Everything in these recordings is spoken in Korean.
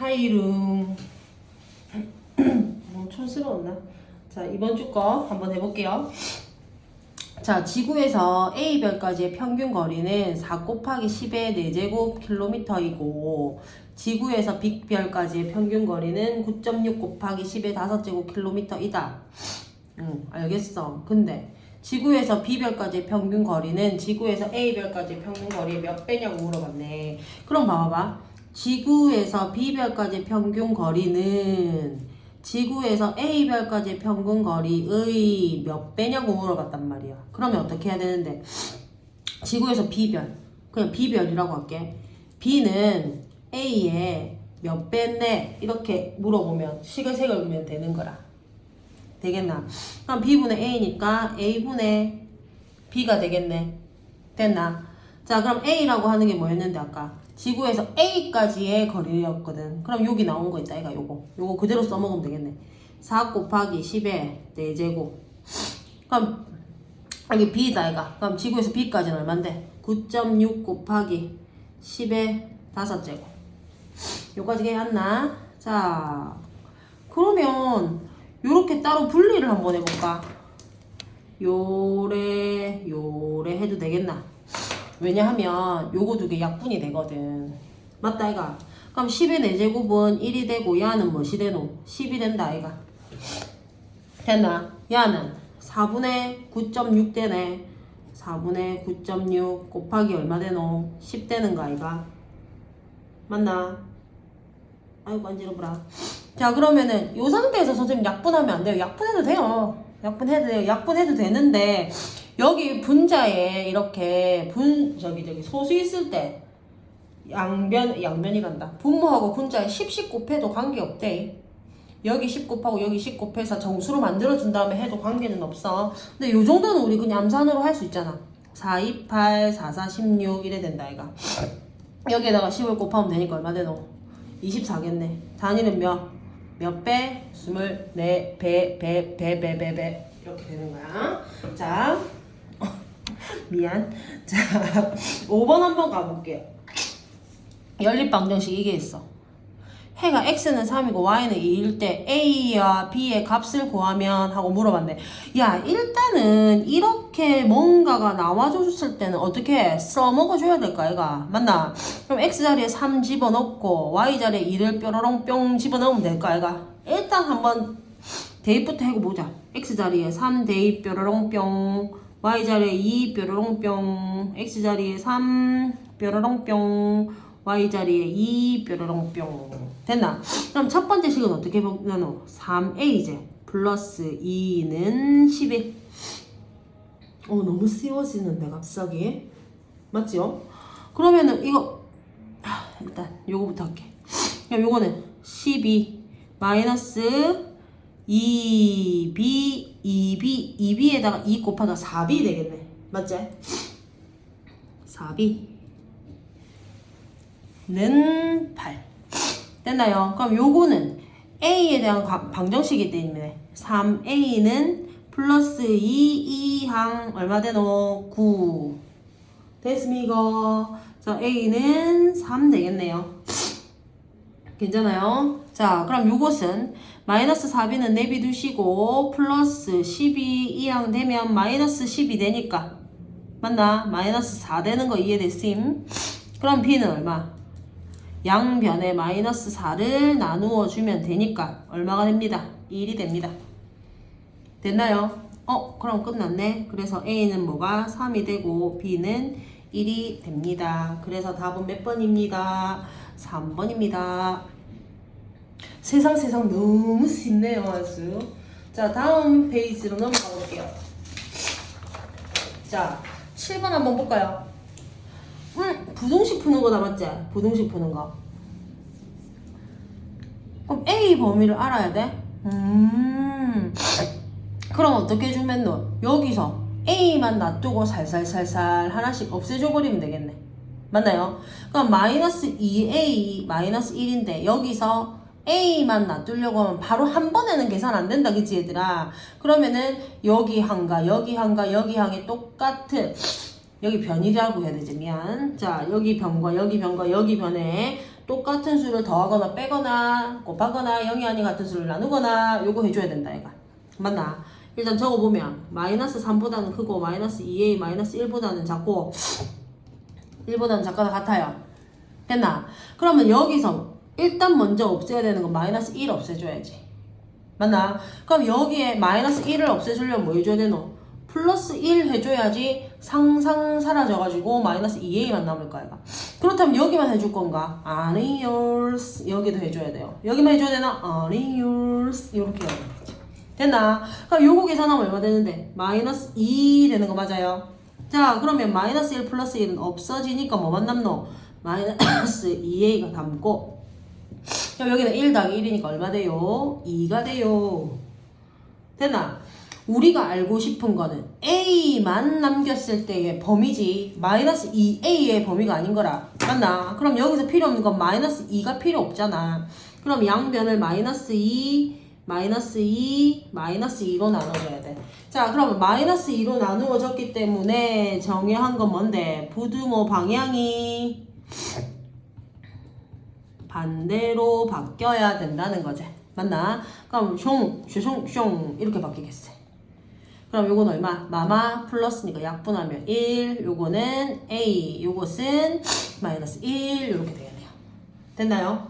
하이룽. 뭐 촌스러웠나? 자, 이번 주 거 한번 해볼게요. 자, 지구에서 A별까지의 평균 거리는 4 곱하기 10의 4제곱 킬로미터이고, 지구에서 B별까지의 평균 거리는 9.6 곱하기 10의 5제곱 킬로미터이다. 응, 알겠어. 근데, 지구에서 B별까지의 평균 거리는 지구에서 A별까지의 평균 거리의 몇 배냐고 물어봤네. 그럼 봐봐봐. 지구에서 B별까지의 평균 거리는 지구에서 A별까지의 평균 거리의 몇 배냐고 물어봤단 말이야. 그러면 어떻게 해야 되는데? 지구에서 B별. 그냥 B별이라고 할게. B는 A의 몇 배인데? 이렇게 물어보면 식을 새겨보면 되는 거라. 되겠나? 그럼 B분의 A니까 A분의 B가 되겠네. 됐나? 자, 그럼 A라고 하는 게 뭐였는데, 아까? 지구에서 A까지의 거리였거든. 그럼 여기 나온 거 있다, 이가 요거. 요거 그대로 써먹으면 되겠네. 4 곱하기 10의 4제곱. 그럼, 여기 B다, 이가. 그럼 지구에서 B까지는 얼만데? 9.6 곱하기 10의 5제곱. 요까지 해왔나? 자, 그러면, 요렇게 따로 분리를 한번 해볼까? 요래, 요래 해도 되겠나? 왜냐하면 요거 두 개 약분이 되거든. 맞다, 아이가? 그럼 10의 4제곱은 1이 되고 야는 무엇이 되노? 10이 된다, 아이가. 됐나? 야는 4분의 9.6 되네. 4분의 9.6 곱하기 얼마 되노? 10 되는 거 아이가? 맞나? 아이고 안지러보라. 자 그러면은 요 상태에서 선생님 약분하면 안 돼요. 약분해도 돼요. 약분해도 돼요. 약분해도 되는데 여기 분자에 이렇게 분 저기 저기 소수 있을 때 양변 양변이 간다. 분모하고 분자에 10씩 곱해도 관계 없대. 여기 10 곱하고 여기 10 곱해서 정수로 만들어준 다음에 해도 관계는 없어. 근데 요 정도는 우리 그냥 암산으로 할 수 있잖아. 4, 2, 8, 4, 4, 16 이래 된다 이가. 여기에다가 10을 곱하면 되니까 얼마 되노? 24겠네. 단위는 몇? 몇 배? 24배, 배, 배, 배, 배, 배, 배. 이렇게 되는 거야. 자, 미안. 자, 5번 한번 가볼게요. 연립방정식 이게 있어. 해가 x는 3이고 y는 2일 때 a와 b의 값을 구하면 하고 물어봤네. 야 일단은 이렇게 뭔가가 나와줬을 때는 어떻게 써먹어줘야 될까 얘가 맞나? 그럼 x 자리에 3 집어넣고 y 자리에 2를 뾰로롱 뿅 집어넣으면 될까 얘가? 일단 한번 대입부터 해보자. x 자리에 3 대입 뾰로롱 뿅 y 자리에 2 뾰로롱 뿅 x 자리에 3 뾰로롱 뿅 y 자리에 2 뾰로롱 뿅 됐나? 그럼 첫 번째 식은 어떻게 나눠? 3a제 플러스 2는 11 어 너무 쉬워지는데 갑자기 맞지요? 그러면은 이거 하, 일단 요거부터 할게 그럼 요거는 12 마이너스 2b 2b 2b에다가 2 곱하다 4b 되겠네 맞지? 4b 는 8. 됐나요? 그럼 요거는 A에 대한 가- 방정식이기 때문에 3A는 플러스 2, 2항 얼마 되노? 9. 됐습니까? 자, A는 3 되겠네요. 괜찮아요? 자, 그럼 요것은 마이너스 4b는 내비두시고 플러스 12 2항 되면 마이너스 10이 되니까 맞나? 마이너스 4 되는 거 이해됐음? 그럼 b는 얼마? 양변에 마이너스 4를 나누어 주면 되니까 얼마가 됩니다? 1이 됩니다. 됐나요? 어, 그럼 끝났네. 그래서 A는 뭐가 3이 되고 B는 1이 됩니다. 그래서 답은 몇 번입니다? 3번입니다. 세상 세상 너무 쉽네요, 아주. 자, 다음 페이지로 넘어가 볼게요. 자, 7번 한번 볼까요? 음, 부등식 푸는 거다 맞지? 부등식 푸는 거. 그럼 A 범위를 알아야 돼? 음. 그럼 어떻게 해주면 너 여기서 A만 놔두고 살살살살 하나씩 없애줘 버리면 되겠네. 맞나요? 그럼 마이너스 2A 마이너스 1인데 여기서 A만 놔두려고 하면 바로 한 번에는 계산 안 된다 그치 얘들아 그러면은 여기 항과 여기 항과 여기 항이 똑같은 여기 변이라고 해야 되지 미안 자 여기 변과 여기 변과 여기 변에 똑같은 수를 더하거나 빼거나 곱하거나 0이 아닌 같은 수를 나누거나 요거 해줘야 된다 얘가 맞나? 일단 적어보면 마이너스 3보다는 크고 마이너스 2a 마이너스 1보다는 작고 1보다는 작거나 같아요 됐나? 그러면 여기서 일단 먼저 없애야 되는 건 마이너스 1 없애줘야지 맞나? 그럼 여기에 마이너스 1을 없애주려면 뭐 해줘야 되노? 플러스 1 해줘야지 상상 사라져가지고 마이너스 2a만 남을 거야. 그렇다면 여기만 해줄 건가? 아니요 여기도 해줘야 돼요 여기만 해줘야 되나? 아니요 이렇게 해야 되지 됐나? 그럼 요거 계산하면 얼마 되는데? 마이너스 2 되는 거 맞아요? 자 그러면 마이너스 1 플러스 1은 없어지니까 뭐만 남노? 마이너스 2a가 남고 그럼 여기는 1 더하기 1이니까 얼마 돼요? 2가 돼요 됐나? 우리가 알고 싶은 거는 a만 남겼을 때의 범위지 마이너스 2a의 범위가 아닌 거라 맞나? 그럼 여기서 필요 없는 건 마이너스 2가 필요 없잖아 그럼 양변을 마이너스 2 마이너스 2 마이너스 2로 나눠줘야 돼 자 그러면 마이너스 2로 나누어졌기 때문에 정의한 건 뭔데 부등호 방향이 반대로 바뀌어야 된다는 거지 맞나? 그럼 숑, 숑, 숑 이렇게 바뀌겠어 그럼 요건 얼마? 마마 플러스니까 약분하면 1 요거는 A 요것은 마이너스 1 이렇게 되겠네요 됐나요?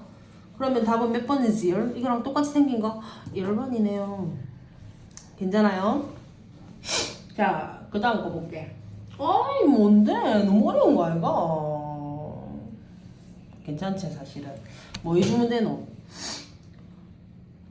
그러면 답은 몇 번이지요? 이거랑 똑같이 생긴 거 1번이네요 괜찮아요? 자, 그 다음 거 볼게 아이 뭔데? 너무 어려운 거 아이가? 괜찮지 사실은 뭐 해주면 되노?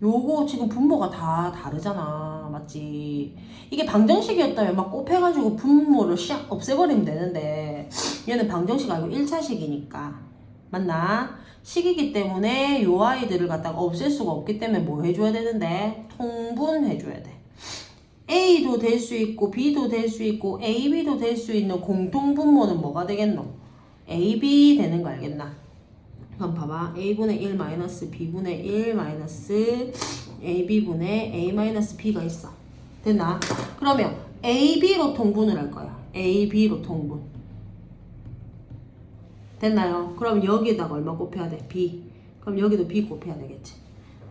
요거 지금 분모가 다 다르잖아 맞지 이게 방정식이었다면 막 곱해가지고 분모를 샥 없애버리면 되는데 얘는 방정식 아니고 1차식이니까 맞나? 식이기 때문에 요 아이들을 갖다가 없앨 수가 없기 때문에 뭐 해줘야 되는데 통분해줘야 돼 A도 될 수 있고 B도 될 수 있고 AB도 될 수 있는 공통분모는 뭐가 되겠노? AB 되는 거 알겠나? 그럼 봐봐 a분의 1 마이너스 b분의 1 마이너스 ab분의 a 마이너스 b가 있어 됐나? 그러면 ab로 통분을 할 거야 ab로 통분 됐나요? 그럼 여기에다가 얼마 곱해야 돼? b 그럼 여기도 b 곱해야 되겠지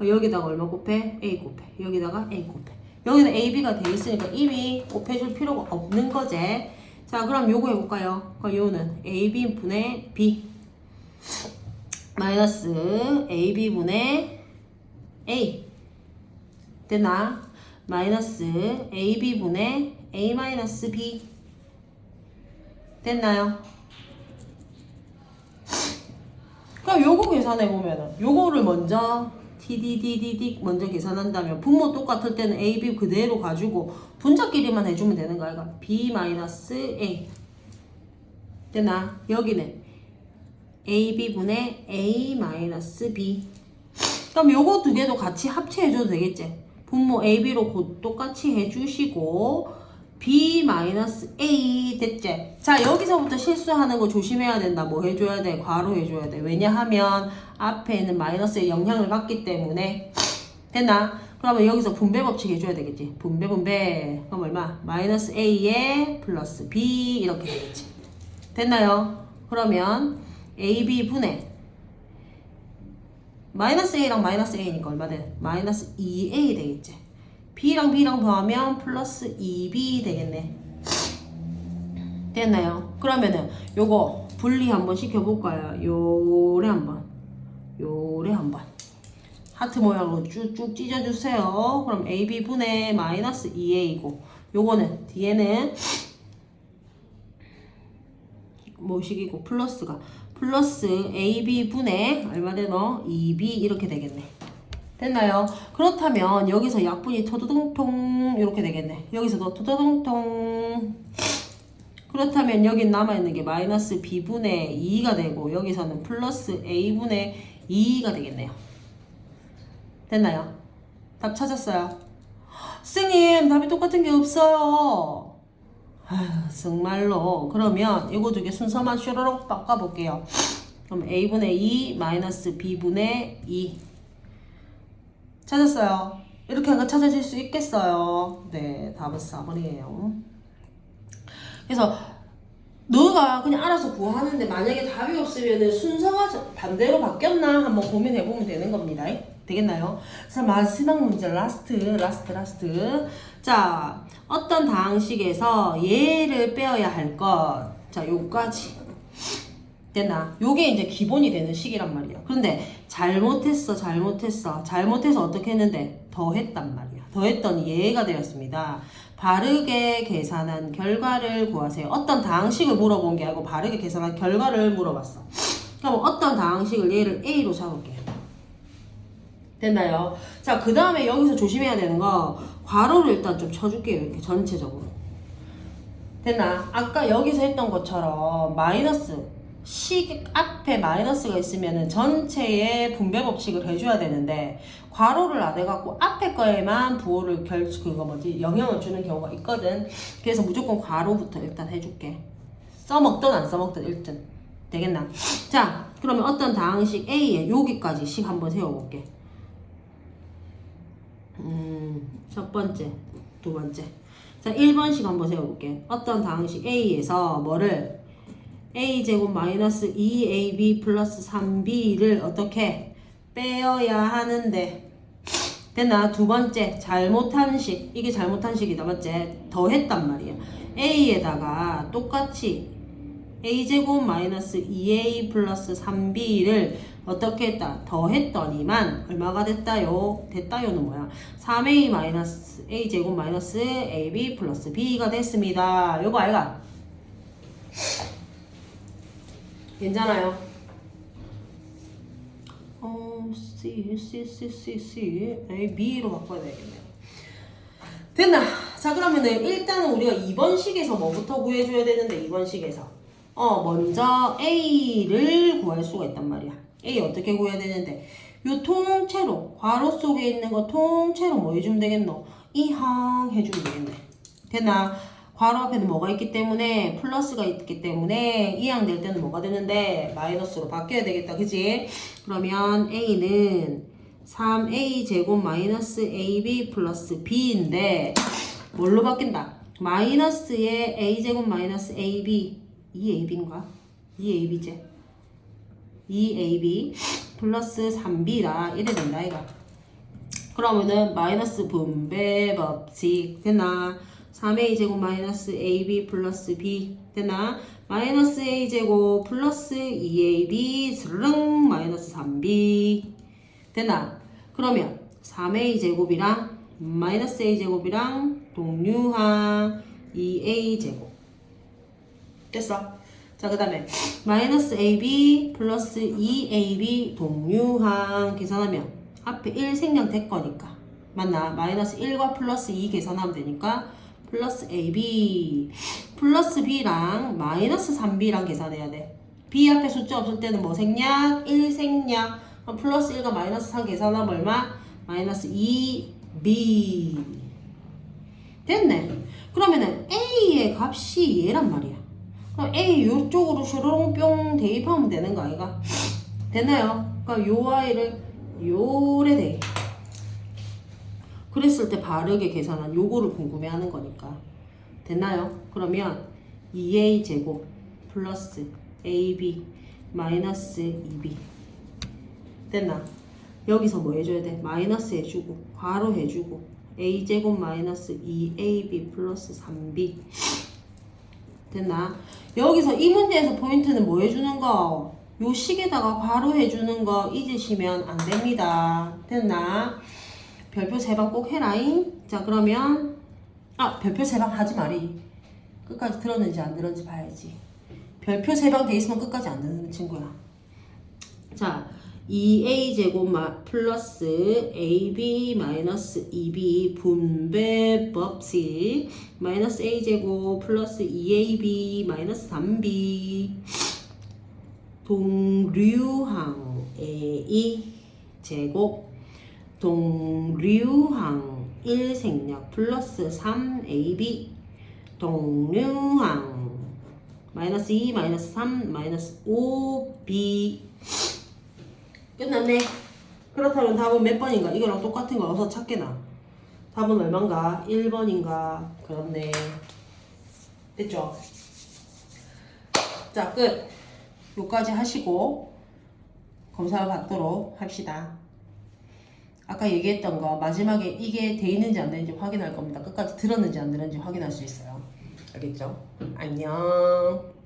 여기다가 얼마 곱해? a 곱해 여기다가 a 곱해 여기는 ab가 돼 있으니까 이미 곱해줄 필요가 없는 거지 자 그럼 요거 해볼까요? 그럼 요는 ab분의 b 마이너스 AB분의 A 됐나? 마이너스 AB분의 A 마이너스 B 됐나요? 그럼 요거 계산해 보면은 요거를 먼저 TDDDD 먼저 계산한다면 분모 똑같을 때는 AB 그대로 가지고 분자끼리만 해주면 되는 거야. 이거 B 마이너스 A 됐나? 여기는 AB분의 A 마이너스 B 그럼 요거 두 개도 같이 합체해줘도 되겠지 분모 AB로 곧 똑같이 해주시고 B 마이너스 A 됐지 자 여기서부터 실수하는 거 조심해야 된다. 뭐 해줘야 돼? 괄호 해줘야 돼. 왜냐하면 앞에 있는 마이너스의 영향을 받기 때문에. 됐나? 그러면 여기서 분배 법칙 해줘야 되겠지. 분배 분배. 그럼 얼마? 마이너스 A에 플러스 B 이렇게 되겠지. 됐나요? 그러면 AB 분의 마이너스 A랑 마이너스 A니까 얼마 돼? 마이너스 2A 되겠지. B랑 B랑 더하면 플러스 2B 되겠네. 됐나요? 그러면은 요거 분리 한번 시켜볼까요? 요래 한번. 요래 한번. 하트 모양으로 쭉쭉 찢어주세요. 그럼 AB 분의 마이너스 2A고 요거는 뒤에는 뭐식이고 플러스가 플러스 AB분의 얼마 되노? 2B 이렇게 되겠네. 됐나요? 그렇다면 여기서 약분이 토도동통 이렇게 되겠네. 여기서도 토도동통 그렇다면 여기 남아있는 게 마이너스 B분의 2가 되고 여기서는 플러스 A분의 2가 되겠네요. 됐나요? 답 찾았어요? 선생님 답이 똑같은 게 없어요. 아휴 정말로 그러면 이거 두 개 순서만 슈르륵 바꿔볼게요 그럼 a분의 2 마이너스 b분의 2 찾았어요 이렇게 하면 찾아질 수 있겠어요 네 답은 4번이에요 그래서 너가 그냥 알아서 구하는데 만약에 답이 없으면 순서가 저- 반대로 바뀌었나 한번 고민해보면 되는 겁니다. 되겠나요? 자, 마지막 문제, 라스트, 라스트, 라스트. 자, 어떤 다항식에서 얘를 빼어야 할 것. 자, 요까지. 됐나? 요게 이제 기본이 되는 식이란 말이야. 그런데 잘못했어, 잘못했어. 잘못해서 어떻게 했는데? 더 했단 말이야. 더 했더니 얘가 되었습니다. 바르게 계산한 결과를 구하세요. 어떤 다항식을 물어본 게 아니고 바르게 계산한 결과를 물어봤어. 그럼 어떤 다항식을 얘를 A로 잡을게요. 됐나요? 자, 그 다음에 여기서 조심해야 되는 거, 괄호를 일단 좀 쳐줄게요. 이렇게 전체적으로. 됐나? 아까 여기서 했던 것처럼 마이너스 식 앞에 마이너스가 있으면은 전체의 분배 법칙을 해줘야 되는데 괄호를 안 해갖고 앞에 거에만 부호를 결 그거 뭐지 영향을 주는 경우가 있거든. 그래서 무조건 괄호부터 일단 해줄게. 써먹든 안 써먹든 일단 되겠나? 자, 그러면 어떤 다항식 A에 여기까지 식 한번 세워볼게. 음, 첫 번째, 두 번째. 자, 1번씩 한번 세워볼게. 어떤 다항식 A에서 뭐를 A제곱 마이너스 2AB 플러스 3B를 어떻게 빼어야 하는데 됐나? 두 번째, 잘못한 식. 이게 잘못한 식이다, 맞지? 더 했단 말이야. A에다가 똑같이 a제곱 마이너스 2a 플러스 3b를 어떻게 했다? 더 했더니만 얼마가 됐다요? 됐다요는 뭐야? 3a 마이너스 a제곱 마이너스 ab 플러스 b가 됐습니다. 요거 알가? 괜찮아요? 어, c, c, c, c, c, b로 바꿔야 되겠네요. 됐나? 자 그러면은 일단은 우리가 2번 식에서 뭐부터 구해줘야 되는데 2번 식에서 어 먼저 A를 구할 수가 있단 말이야 A 어떻게 구해야 되는데 요 통째로 괄호 속에 있는 거 통째로 뭐 해주면 되겠노? 이항 해주면 되겠네 됐나? 괄호 앞에는 뭐가 있기 때문에 플러스가 있기 때문에 이항 될 때는 뭐가 되는데 마이너스로 바뀌어야 되겠다 그지? 그러면 A는 3a 제곱 마이너스 ab 플러스 b인데 뭘로 바뀐다? 마이너스의 a 제곱 마이너스 ab 2ab인가? 2ab제 2ab 플러스 3b라 이래 된다 이가 그러면은 마이너스 분배 법칙 되나? 3a 제곱 마이너스 ab 플러스 b 되나? 마이너스 a 제곱 플러스 2ab 스르릉 마이너스 3b 되나? 그러면 3a 제곱이랑 마이너스 a 제곱이랑 동류항 2a 제곱 됐어? 자, 그 다음에 마이너스 ab 플러스 2ab 동류항 계산하면 앞에 1 생략 될 거니까 맞나? 마이너스 1과 플러스 2 계산하면 되니까 플러스 ab 플러스 b랑 마이너스 3b랑 계산해야 돼 b 앞에 숫자 없을 때는 뭐 생략? 1 생략 그럼 플러스 1과 마이너스 3 계산하면 얼마? 마이너스 2b 됐네 그러면은 a의 값이 얘란 말이야 그럼 A 요쪽으로 슈르롱 뿅 대입하면 되는 거 아이가? 됐나요? 그러니까 요 아이를 요래 대 그랬을 때 바르게 계산한 요거를 궁금해하는 거니까 됐나요? 그러면 2A 제곱 플러스 AB 마이너스 2B 됐나? 여기서 뭐 해줘야 돼? 마이너스 해주고 괄호 해주고 A 제곱 마이너스 2AB 플러스 3B 됐나? 여기서 이 문제에서 포인트는 뭐 해주는 거? 요 식에다가 괄호 해주는 거 잊으시면 안 됩니다. 됐나? 별표 세 방 꼭 해라잉. 자, 그러면, 아, 별표 세 방 하지 말이. 끝까지 들었는지 안 들었는지 봐야지. 별표 세 방 돼 있으면 끝까지 안 듣는 친구야. 자, 2a 제곱 마 플러스 ab 마이너스 2b 분배 법칙 마이너스 a 제곱 플러스 2ab 마이너스 3b 동류항 a 제곱 동류항 1 생략 플러스 3ab 동류항 마이너스 2 마이너스 3 마이너스 5b 끝났네. 그렇다면 답은 몇 번인가? 이거랑 똑같은 거 어서 찾게나. 답은 얼만가? 1번인가? 그렇네. 됐죠? 자, 끝. 요까지 하시고 검사 받도록 합시다. 아까 얘기했던 거 마지막에 이게 돼 있는지 안 되는지 확인할 겁니다. 끝까지 들었는지 안 들었는지 확인할 수 있어요. 알겠죠? 안녕.